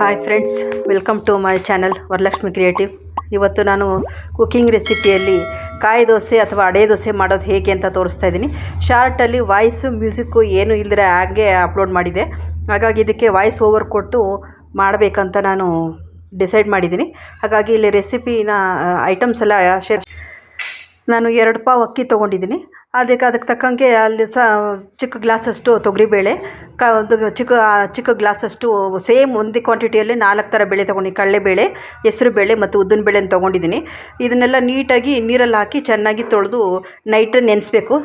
Hi friends welcome to my channel Varalakshmi creative ಇವತ್ತು ನಾನು cooking ರೆಸಿಪಿಯಲ್ಲಿ ಕಾಯಿ ದೋಸೆ ಅಥವಾ ಅಡೆ ದೋಸೆ ಮಾಡೋದು ಹೇಗೆ ಅಂತ ತೋರಿಸ್ತಾ ಇದ್ದೀನಿ. ಶಾರ್ಟಲ್ಲಿ ವಾಯ್ಸು ಮ್ಯೂಸಿಕ್ಕು ಏನು ಇಲ್ಲದ್ರೆ ಹಾಗೆ ಅಪ್ಲೋಡ್ ಮಾಡಿದೆ. ಹಾಗಾಗಿ ಇದಕ್ಕೆ ವಾಯ್ಸ್ ಓವರ್ ಕೊಟ್ಟು ಮಾಡಬೇಕಂತ ನಾನು ಡಿಸೈಡ್ ಮಾಡಿದ್ದೀನಿ. ಹಾಗಾಗಿ ಇಲ್ಲಿ ರೆಸಿಪಿನ ಐಟಮ್ಸ್ ಎಲ್ಲ ಶೇರ್ ನಾನು ಎರಡು ಪಾವ್ ಅಕ್ಕಿ ತೊಗೊಂಡಿದ್ದೀನಿ. ಅದಕ್ಕೆ ಅದಕ್ಕೆ ತಕ್ಕಂಗೆ ಅಲ್ಲಿ ಸಹ ಚಿಕ್ಕ ಗ್ಲಾಸಷ್ಟು ತೊಗರಿಬೇಳೆ, ಕ ಚಿಕ್ಕ ಚಿಕ್ಕ ಗ್ಲಾಸಷ್ಟು ಸೇಮ್ ಒಂದೇ ಕ್ವಾಂಟಿಟಿಯಲ್ಲಿ ನಾಲ್ಕು ಥರ ಬೇಳೆ ತೊಗೊಂಡು ಕಡಲೆಬೇಳೆ, ಹೆಸರುಬೇಳೆ ಮತ್ತು ಉದ್ದಿನ ಉದ್ದಿನಬೇಳೆನ ತೊಗೊಂಡಿದ್ದೀನಿ. ಇದನ್ನೆಲ್ಲ ನೀಟಾಗಿ ನೀರಲ್ಲಿ ಹಾಕಿ ಚೆನ್ನಾಗಿ ತೊಳೆದು ನೈಟ್ ನೆನೆಸ್ಬೇಕು.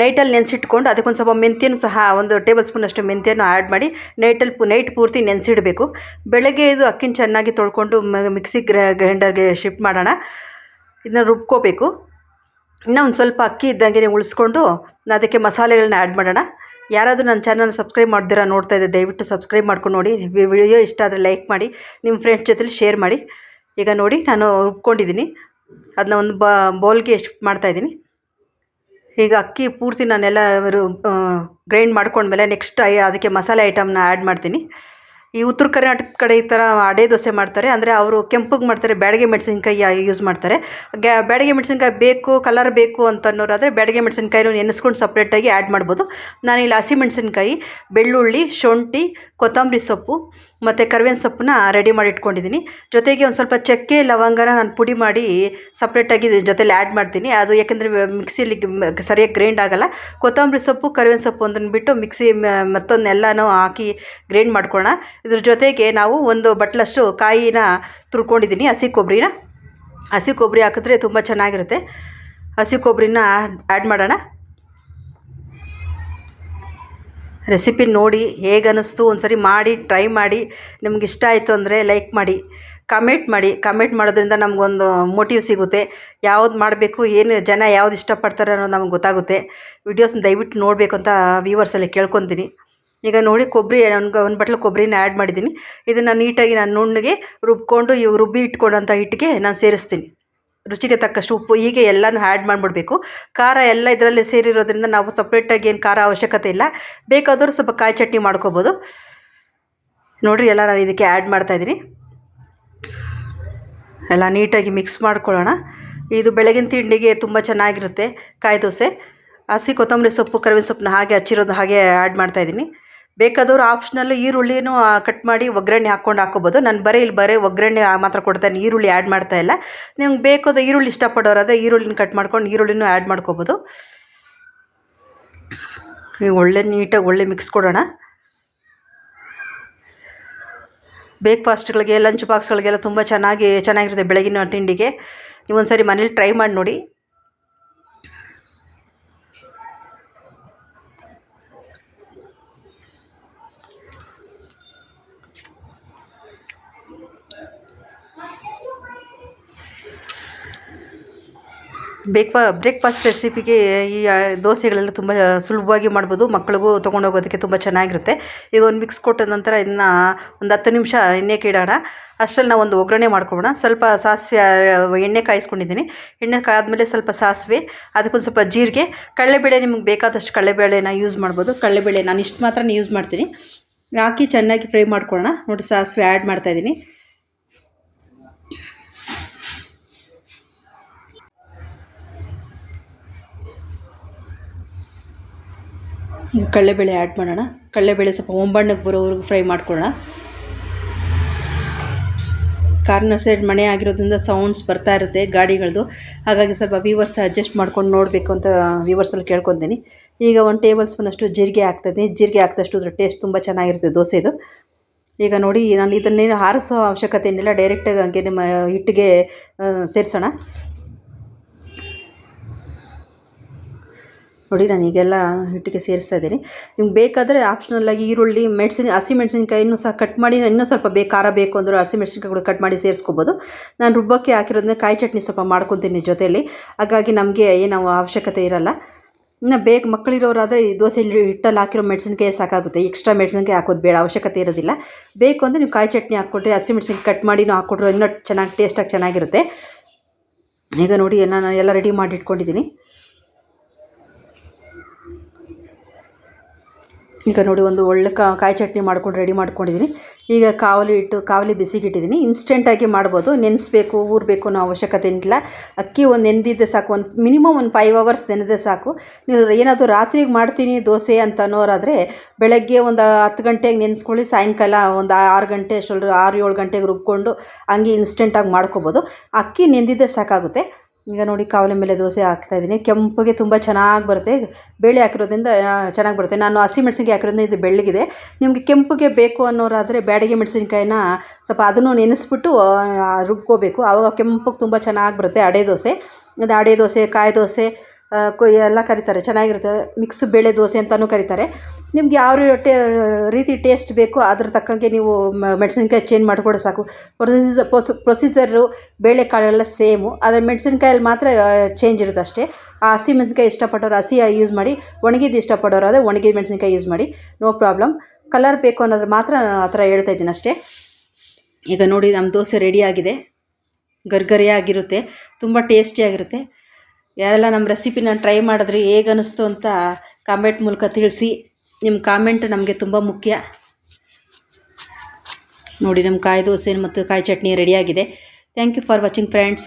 ನೈಟಲ್ಲಿ ನೆನೆಸಿಟ್ಕೊಂಡು ಅದಕ್ಕೊಂದು ಸ್ವಲ್ಪ ಮೆಂತ್ಯನೂ ಸಹ, ಒಂದು ಟೇಬಲ್ ಸ್ಪೂನಷ್ಟು ಮೆಂತ್ಯನೂ ಆ್ಯಡ್ ಮಾಡಿ ನೈಟಲ್ಲಿ ಪು, ನೈಟ್ ಪೂರ್ತಿ ನೆನೆಸಿಡಬೇಕು. ಬೆಳಗ್ಗೆ ಇದು ಅಕ್ಕಿನ ಚೆನ್ನಾಗಿ ತೊಳ್ಕೊಂಡು ಮಿಕ್ಸಿ ಗ್ರ, ಗ್ರೈಂಡರ್ಗೆ ಶಿಫ್ಟ್ ಮಾಡೋಣ. ಇದನ್ನ ರುಬ್ಕೋಬೇಕು. ಇನ್ನೂ ಒಂದು ಸ್ವಲ್ಪ ಅಕ್ಕಿ ಇದ್ದಂಗೆ ಉಳಿಸ್ಕೊಂಡು ಅದಕ್ಕೆ ಮಸಾಲೆಗಳನ್ನ ಆ್ಯಡ್ ಮಾಡೋಣ. ಯಾರಾದರೂ ನನ್ನ ಚಾನಲ್ ಸಬ್ಸ್ಕ್ರೈಬ್ ಮಾಡ್ದಿರ ನೋಡ್ತಾ ಇದ್ದೆ ದಯವಿಟ್ಟು ಸಬ್ಸ್ಕ್ರೈಬ್ ಮಾಡ್ಕೊಂಡು ನೋಡಿ. ವಿಡಿಯೋ ಇಷ್ಟ ಆದರೆ ಲೈಕ್ ಮಾಡಿ ನಿಮ್ಮ ಫ್ರೆಂಡ್ಸ್ ಜೊತೆಲಿ ಶೇರ್ ಮಾಡಿ. ಈಗ ನೋಡಿ ನಾನು ರುಬ್ಕೊಂಡಿದ್ದೀನಿ. ಅದನ್ನ ಒಂದು ಬ, ಬೌಲ್ಗೆ ಎಷ್ಟು ಮಾಡ್ತಾಯಿದ್ದೀನಿ ಈಗ ಅಕ್ಕಿ ಪೂರ್ತಿ ನಾನೆಲ್ಲ ಗ್ರೈಂಡ್ ಮಾಡ್ಕೊಂಡ್ಮೇಲೆ ನೆಕ್ಸ್ಟ್ ಅದಕ್ಕೆ ಮಸಾಲೆ ಐಟಮ್ನ ಆ್ಯಡ್ ಮಾಡ್ತೀನಿ. ಈ ಉತ್ತರ ಕರ್ನಾಟಕ ಕಡೆ ಈ ಥರ ಅಡೆ ದೋಸೆ ಮಾಡ್ತಾರೆ. ಅಂದರೆ ಅವರು ಕೆಂಪಗೆ ಮಾಡ್ತಾರೆ, ಬ್ಯಾಡಗೆ ಮೆಣಸಿನ್ಕಾಯಿ ಯೂಸ್ ಮಾಡ್ತಾರೆ. ಗ್ಯಾ, ಬ್ಯಾಡಗೆ ಮೆಣಸಿನ್ಕಾಯಿ ಬೇಕು ಕಲರ್ ಬೇಕು ಅಂತ ಅನ್ನೋರಾದರೆ ಬ್ಯಾಡಗೆ ಮೆಣಸಿನ್ಕಾಯಿನೂ ನೆನೆಸ್ಕೊಂಡು ಸಪ್ರೇಟಾಗಿ ಆ್ಯಡ್ ಮಾಡ್ಬೋದು. ನಾನಿಲ್ಲಿ ಹಸಿಮೆಣಸಿನ್ಕಾಯಿ ಬೆಳ್ಳುಳ್ಳಿ, ಶುಂಠಿ, ಕೊತ್ತಂಬರಿ ಸೊಪ್ಪು ಮತ್ತು ಕರ್ವೇನ ಸೊಪ್ಪನ್ನ ರೆಡಿ ಮಾಡಿ ಇಟ್ಕೊಂಡಿದ್ದೀನಿ. ಜೊತೆಗೆ ಒಂದು ಸ್ವಲ್ಪ ಚಕ್ಕೆ, ಲವಂಗನ ನಾನು ಪುಡಿ ಮಾಡಿ ಸಪ್ರೇಟಾಗಿ ಜೊತೆಲಿ ಆ್ಯಡ್ ಮಾಡ್ತೀನಿ. ಅದು ಯಾಕೆಂದರೆ ಮಿಕ್ಸಿಲಿ ಸರಿಯಾಗಿ ಗ್ರೈಂಡ್ ಆಗೋಲ್ಲ. ಕೊತ್ತಂಬರಿ ಸೊಪ್ಪು ಕರಿಬೇವಿನ ಸೊಪ್ಪು ಒಂದನ್ನು ಬಿಟ್ಟು ಮಿಕ್ಸಿ ಮತ್ತೊಂದೆಲ್ಲನೂ ಹಾಕಿ ಗ್ರೈಂಡ್ ಮಾಡ್ಕೊಳ್ಳೋಣ. ಇದ್ರ ಜೊತೆಗೆ ನಾವು ಒಂದು ಬಟ್ಲಷ್ಟು ಕಾಯಿನ ತುರ್ಕೊಂಡಿದ್ದೀನಿ, ಹಸಿ ಕೊಬ್ಬರಿನ ಹಸಿ ಕೊಬ್ಬರಿ ಹಾಕಿದ್ರೆ ತುಂಬ ಚೆನ್ನಾಗಿರುತ್ತೆ. ಹಸಿ ಕೊಬ್ಬರಿನ ಆ್ಯಡ್ ಮಾಡೋಣ. ರೆಸಿಪಿ ನೋಡಿ ಹೇಗೆ ಅನ್ನಿಸ್ತು ಒಂದು ಸರಿ ಮಾಡಿ ಟ್ರೈ ಮಾಡಿ ನಿಮ್ಗೆ ಇಷ್ಟ ಆಯಿತು ಅಂದರೆ ಲೈಕ್ ಮಾಡಿ ಕಮೆಂಟ್ ಮಾಡಿ. ಕಮೆಂಟ್ ಮಾಡೋದ್ರಿಂದ ನಮಗೊಂದು ಮೋಟಿವ್ ಸಿಗುತ್ತೆ. ಯಾವ್ದು ಮಾಡಬೇಕು, ಏನು ಜನ ಯಾವ್ದು ಇಷ್ಟಪಡ್ತಾರೆ ಅನ್ನೋದು ನಮ್ಗೆ ಗೊತ್ತಾಗುತ್ತೆ. ವೀಡಿಯೋಸ್ನ ದಯವಿಟ್ಟು ನೋಡಬೇಕು ಅಂತ ವ್ಯೂವರ್ಸಲ್ಲಿ ಕೇಳ್ಕೊತೀನಿ. ಈಗ ನೋಡಿ ಕೊಬ್ಬರಿ ಒಂದು ಒಂದು ಬಟ್ಲು ಕೊಬ್ಬರಿನ ಆ್ಯಡ್ ಮಾಡಿದ್ದೀನಿ. ಇದನ್ನು ನೀಟಾಗಿ ನಾನು ನುಣ್ಣಗೆ ರುಬ್ಕೊಂಡು, ಇವು ರುಬ್ಬಿ ಇಟ್ಕೊಂಡಂಥ ಹಿಟ್ಟಿಗೆ ನಾನು ಸೇರಿಸ್ತೀನಿ. ರುಚಿಗೆ ತಕ್ಕಷ್ಟು ಉಪ್ಪು, ಹೀಗೆ ಎಲ್ಲನೂ ಆ್ಯಡ್ ಮಾಡಿಬಿಡ್ಬೇಕು. ಖಾರ ಎಲ್ಲ ಇದರಲ್ಲಿ ಸೇರಿರೋದ್ರಿಂದ ನಾವು ಸಪ್ರೇಟಾಗಿ ಏನು ಖಾರ ಅವಶ್ಯಕತೆ ಇಲ್ಲ. ಬೇಕಾದರೂ ಸ್ವಲ್ಪ ಕಾಯಿ ಚಟ್ನಿ ಮಾಡ್ಕೋಬೋದು. ನೋಡಿರಿ ಎಲ್ಲ ನಾನು ಇದಕ್ಕೆ ಆ್ಯಡ್ ಮಾಡ್ತಾಯಿದ್ದೀನಿ ಎಲ್ಲ ನೀಟಾಗಿ ಮಿಕ್ಸ್ ಮಾಡ್ಕೊಳ್ಳೋಣ. ಇದು ಬೆಳಗಿನ ತಿಂಡಿಗೆ ತುಂಬ ಚೆನ್ನಾಗಿರುತ್ತೆ ಕಾಯಿ ದೋಸೆ. ಹಸಿ ಕೊತ್ತಂಬರಿ ಸೊಪ್ಪು, ಕರಿಬೇವಿನ ಸೊಪ್ಪನ್ನ ಹಾಗೆ ಹಚ್ಚಿರೋದು ಹಾಗೆ ಆ್ಯಡ್ ಮಾಡ್ತಾಯಿದ್ದೀನಿ ಬೇಕಾದವರು ಆಪ್ಷನಲ್ ಈರುಳ್ಳಿನೂ ಕಟ್ ಮಾಡಿ ಒಗ್ಗರಣೆ ಹಾಕ್ಕೊಂಡು ಹಾಕೋಬೋದು. ನಾನು ಬರೀ ಇಲ್ಲಿ ಬರೀ ಒಗ್ಗರಣೆ ಮಾತ್ರ ಕೊಡ್ತೇನೆ ಈರುಳ್ಳಿ ಆ್ಯಡ್ ಮಾಡ್ತಾ ಇಲ್ಲ. ನಿಮ್ಗೆ ಬೇಕಾದ ಈರುಳ್ಳಿ ಇಷ್ಟಪಡೋರಾದರೆ ಈರುಳ್ಳಿನ ಕಟ್ ಮಾಡ್ಕೊಂಡು ಈರುಳ್ಳಿನೂ ಆ್ಯಡ್ ಮಾಡ್ಕೋಬೋದು. ಈಗ ಒಳ್ಳೆ ನೀಟಾಗಿ ಒಳ್ಳೆ ಮಿಕ್ಸ್ ಕೊಡೋಣ. ಬ್ರೇಕ್ಫಾಸ್ಟ್ಗಳಿಗೆ ಲಂಚ್ ಬಾಕ್ಸ್ಗಳಿಗೆಲ್ಲ ತುಂಬ ಚೆನ್ನಾಗಿ, ಚೆನ್ನಾಗಿರುತ್ತೆ ಬೆಳಗಿನ ತಿಂಡಿಗೆ. ನೀವು ಒಂದು ಸರಿ ಮನೇಲಿ ಟ್ರೈ ಮಾಡಿ ನೋಡಿ. ಬ್ರೇಕ್ಫಾ ಬ್ರೇಕ್ಫಾಸ್ಟ್ ರೆಸಿಪಿಗೆ ಈ ದೋಸೆಗಳೆಲ್ಲ ತುಂಬ ಸುಲಭವಾಗಿ ಮಾಡ್ಬೋದು. ಮಕ್ಳಿಗೂ ತೊಗೊಂಡೋಗೋದಕ್ಕೆ ತುಂಬ ಚೆನ್ನಾಗಿರುತ್ತೆ. ಈಗ ಒಂದು ಮಿಕ್ಸ್ ಕೊಟ್ಟ ನಂತರ ಇದನ್ನ ಒಂದು ಹತ್ತು ನಿಮಿಷ ಎಣ್ಣೆ ಇಡೋಣ ಅಷ್ಟರಲ್ಲಿ ನಾವು ಒಂದು ಒಗ್ಗರಣೆ ಮಾಡ್ಕೊಬೋಣ ಸ್ವಲ್ಪ ಸಾಸಿವೆ ಎಣ್ಣೆ ಕಾಯಿಸ್ಕೊಂಡಿದ್ದೀನಿ. ಎಣ್ಣೆ ಕಾದ್ಮೇಲೆ ಸ್ವಲ್ಪ ಸಾಸಿವೆ, ಅದಕ್ಕೊಂದು ಸ್ವಲ್ಪ ಜೀರಿಗೆ. ಕಡಲೆಬೇಳೆ ನಿಮ್ಗೆ ಬೇಕಾದಷ್ಟು ಕಡಲೆಬೇಳೆನ ಯೂಸ್ ಮಾಡ್ಬೋದು. ಕಡಲೆಬೇಳೆ ನಾನು ಇಷ್ಟು ಮಾತ್ರ ಯೂಸ್ ಮಾಡ್ತೀನಿ. ಹಾಕಿ ಚೆನ್ನಾಗಿ ಫ್ರೈ ಮಾಡ್ಕೊಳ್ಳೋಣ. ನೋಡಿ ಸಾಸಿವೆ ಆ್ಯಡ್ ಮಾಡ್ತಾಯಿದ್ದೀನಿ ಈಗ ಕಡಲೆಬೇಳೆ ಆ್ಯಡ್ ಮಾಡೋಣ. ಕಡಲೆಬೇಳೆ ಸ್ವಲ್ಪ ಒಂಬಣ್ಣಕ್ಕೆ ಬರೋವರೆಗೂ ಫ್ರೈ ಮಾಡ್ಕೊಳ್ಳೋಣ. ಕಾರ್ನ ಸೈಡ್ ಮನೆ ಆಗಿರೋದ್ರಿಂದ ಸೌಂಡ್ಸ್ ಬರ್ತಾ ಇರುತ್ತೆ ಗಾಡಿಗಳದ್ದು ಹಾಗಾಗಿ ಸ್ವಲ್ಪ ವೀವರ್ಸ್ ಅಡ್ಜಸ್ಟ್ ಮಾಡ್ಕೊಂಡು ನೋಡಬೇಕು ಅಂತ ವೀವರ್ಸಲ್ಲಿ ಕೇಳ್ಕೊತೀನಿ. ಈಗ ಒಂದು ಟೇಬಲ್ ಸ್ಪೂನಷ್ಟು ಜೀರಿಗೆ ಹಾಕ್ತದೆ ಜೀರಿಗೆ ಹಾಕಿದಷ್ಟು ಅದ್ರ ಟೇಸ್ಟ್ ತುಂಬ ಚೆನ್ನಾಗಿರುತ್ತೆ ದೋಸೆದು. ಈಗ ನೋಡಿ, ನಾನು ಇದನ್ನೇನು ಹಾರಿಸೋ ಅವಶ್ಯಕತೆ ಏನಿಲ್ಲ. ಡೈರೆಕ್ಟಾಗಿ ಹಂಗೆ ನಿಮ್ಮ ಹಿಟ್ಟಿಗೆ ಸೇರಿಸೋಣ. ನೋಡಿ, ನಾನು ಈಗೆಲ್ಲ ಹಿಟ್ಟಿಗೆ ಸೇರಿಸ್ತಾ ಇದ್ದೀನಿ. ನಿಮ್ಗೆ ಬೇಕಾದರೆ ಆಪ್ಷನಲ್ಲಾಗಿ ಈರುಳ್ಳಿ, ಮೆಣಸಿನ, ಹಸಿ ಮೆಣಸಿನ್ಕಾಯಿನೂ ಸಹ ಕಟ್ ಮಾಡಿ, ಇನ್ನೂ ಸ್ವಲ್ಪ ಬೇಕು, ಖಾರ ಬೇಕು ಅಂದರೆ ಹಸಿ ಮೆಣಸಿನ್ಕಾಯಿ ಕೂಡ ಕಟ್ ಮಾಡಿ ಸೇರಿಸ್ಕೋಬೋದು. ನಾನು ರುಬ್ಬಕ್ಕೆ ಹಾಕಿರೋದನ್ನ ಕಾಯಿ ಚಟ್ನಿ ಸ್ವಲ್ಪ ಮಾಡ್ಕೊತೀನಿ ಜೊತೆಯಲ್ಲಿ ಹಾಗಾಗಿ ನಮಗೆ ಏನು ಅವಶ್ಯಕತೆ ಇರಲ್ಲ. ಇನ್ನು ಬೇಗ ಮಕ್ಕಳಿರೋರಾದರೆ ಈ ದೋಸೆ ಹಿಟ್ಟಲ್ಲಿ ಹಾಕಿರೋ ಮೆಣಸಿನ್ಕಾಯಿ ಸಾಕಾಗುತ್ತೆ. ಎಕ್ಸ್ಟ್ರಾ ಮೆಣಸಿನ್ಕಾಯಿ ಹಾಕೋದು ಬೇಡ, ಅವಶ್ಯಕತೆ ಇರೋದಿಲ್ಲ. ಬೇಕು ಅಂದರೆ ನೀವು ಕಾಯಿ ಚಟ್ನಿ ಹಾಕ್ಕೊಟ್ರೆ ಹಸಿ ಮೆಣಸಿನ್ಕಾಯಿ ಕಟ್ ಮಾಡಿನೂ ಹಾಕ್ಕೊಟ್ರೆ ಇನ್ನೂ ಚೆನ್ನಾಗಿ ಟೇಸ್ಟಾಗಿ ಚೆನ್ನಾಗಿರುತ್ತೆ. ಈಗ ನೋಡಿ, ನಾನು ಎಲ್ಲ ರೆಡಿ ಮಾಡಿ ಇಟ್ಕೊಂಡಿದ್ದೀನಿ. ಈಗ ನೋಡಿ ಒಂದು ಒಳ್ಳೆ ಕಾಯಿ ಚಟ್ನಿ ಮಾಡ್ಕೊಂಡು ರೆಡಿ ಮಾಡ್ಕೊಂಡಿದ್ದೀನಿ ಈಗ ಕಾವಲಿ ಇಟ್ಟು, ಕಾವಲಿ ಬಿಸಿಗೆ ಇಟ್ಟಿದ್ದೀನಿ ಇನ್ಸ್ಟೆಂಟಾಗಿ ಮಾಡ್ಬೋದು. ನೆನೆಸ್ಬೇಕು, ಊರಬೇಕು ಅನ್ನೋ ಅವಶ್ಯಕತೆ ಇಲ್ಲ. ಅಕ್ಕಿ ಒಂದು ನೆನೆದಿದ್ದೆ ಸಾಕು. ಒಂದು ಮಿನಿಮಮ್ ಒಂದು ಫೈವ್ ಅವರ್ಸ್ ನೆನೆದೇ ಸಾಕು. ನೀವು ಏನಾದರೂ ರಾತ್ರಿಗೆ ಮಾಡ್ತೀನಿ ದೋಸೆ ಅಂತ ಅನ್ನೋರಾದರೆ ಬೆಳಗ್ಗೆ ಒಂದು ಹತ್ತು ಗಂಟೆಗೆ ನೆನೆಸ್ಕೊಳ್ಳಿ. ಸಾಯಂಕಾಲ ಒಂದು ಆರು ಗಂಟೆ ಅಷ್ಟು ಆರು ಏಳು ಗಂಟೆಗೆ ರುಬ್ಕೊಂಡು ಹಂಗೆ ಇನ್ಸ್ಟೆಂಟಾಗಿ ಮಾಡ್ಕೊಬೋದು. ಅಕ್ಕಿ ನೆಂದಿದ್ದೆ ಸಾಕಾಗುತ್ತೆ. ಈಗ ನೋಡಿ ಕಾವಲಿ ಮೇಲೆ ದೋಸೆ ಹಾಕ್ತಾಯಿದ್ದೀನಿ ಕೆಂಪಗೆ ತುಂಬ ಚೆನ್ನಾಗಿ ಬರುತ್ತೆ. ಬೇಳೆ ಹಾಕಿರೋದ್ರಿಂದ ಚೆನ್ನಾಗಿ ಬರುತ್ತೆ. ನಾನು ಹಸಿಮೆಣ್ಸಿನ್ಕಾಯಿ ಹಾಕಿರೋದ್ರಿಂದ ಇದು ಬೆಳ್ಳಗಿದೆ. ನಿಮಗೆ ಕೆಂಪಗೆ ಬೇಕು ಅನ್ನೋರಾದರೆ ಬ್ಯಾಡಗಿ ಮೆಣಸಿನ್ಕಾಯಿನ ಸ್ವಲ್ಪ ಅದನ್ನು ನೆನೆಸ್ಬಿಟ್ಟು ರುಬ್ಕೋಬೇಕು. ಆವಾಗ ಕೆಂಪಗೆ ತುಂಬ ಚೆನ್ನಾಗಿ ಬರುತ್ತೆ ಅಡೆ ದೋಸೆ. ಅದು ಅಡೆ ದೋಸೆ, ಕಾಯಿ ದೋಸೆ ಎಲ್ಲ ಕರೀತಾರೆ. ಚೆನ್ನಾಗಿರುತ್ತೆ. ಮಿಕ್ಸ್ ಬೇಳೆ ದೋಸೆ ಅಂತಲೂ ಕರೀತಾರೆ. ನಿಮ್ಗೆ ಯಾವ ಟೇ ರೀತಿ ಟೇಸ್ಟ್ ಬೇಕೋ ಅದ್ರ ತಕ್ಕಂಗೆ ನೀವು ಮೆಣಸಿನ್ಕಾಯಿ ಚೇಂಜ್ ಮಾಡಿಕೊಡೋ ಸಾಕು. ಪ್ರೊಸೀಜರ್ ಪೊಸ್ ಪ್ರೊಸೀಜರು ಬೇಳೆಕಾಳೆಲ್ಲ ಸೇಮು ಆದರೆ ಮೆಣಸಿನ್ಕಾಯಲ್ಲಿ ಮಾತ್ರ ಚೇಂಜ್ ಇರುತ್ತೆ ಅಷ್ಟೇ. ಆ ಹಸಿ ಮೆಣಸಿನ್ಕಾಯಿ ಇಷ್ಟಪಟ್ಟವ್ರು ಹಸಿ ಯೂಸ್ ಮಾಡಿ ಒಣಗಿದ್ದು ಇಷ್ಟಪಡೋರು ಆದರೆ ಒಣಗಿದ ಮೆಣಸಿನ್ಕಾಯಿ ಯೂಸ್ ಮಾಡಿ. ನೋ ಪ್ರಾಬ್ಲಮ್ ಕಲರ್ ಬೇಕು ಅನ್ನೋದ್ರ ಮಾತ್ರ ನಾನು ಆ ಥರ ಹೇಳ್ತಾ ಇದ್ದೀನಿ ಅಷ್ಟೇ. ಈಗ ನೋಡಿ ನಮ್ಮ ದೋಸೆ ರೆಡಿಯಾಗಿದೆ ಗರ್ಗರಿಯಾಗಿರುತ್ತೆ. ತುಂಬ ಟೇಸ್ಟಿಯಾಗಿರುತ್ತೆ ಯಾರೆಲ್ಲ ನಮ್ಮ ರೆಸಿಪಿನ ಟ್ರೈ ಮಾಡಿದ್ರಿ, ಹೇಗೆ ಅನ್ನಿಸ್ತು ಅಂತ ಕಾಮೆಂಟ್ ಮೂಲಕ ತಿಳಿಸಿ. ನಿಮ್ಮ ಕಾಮೆಂಟ್ ನಮಗೆ ತುಂಬ ಮುಖ್ಯ. ನೋಡಿ ನಮ್ಮ ಕಾಯಿ ದೋಸೆ ಮತ್ತು ಕಾಯಿ ಚಟ್ನಿ ರೆಡಿಯಾಗಿದೆ thank you for watching friends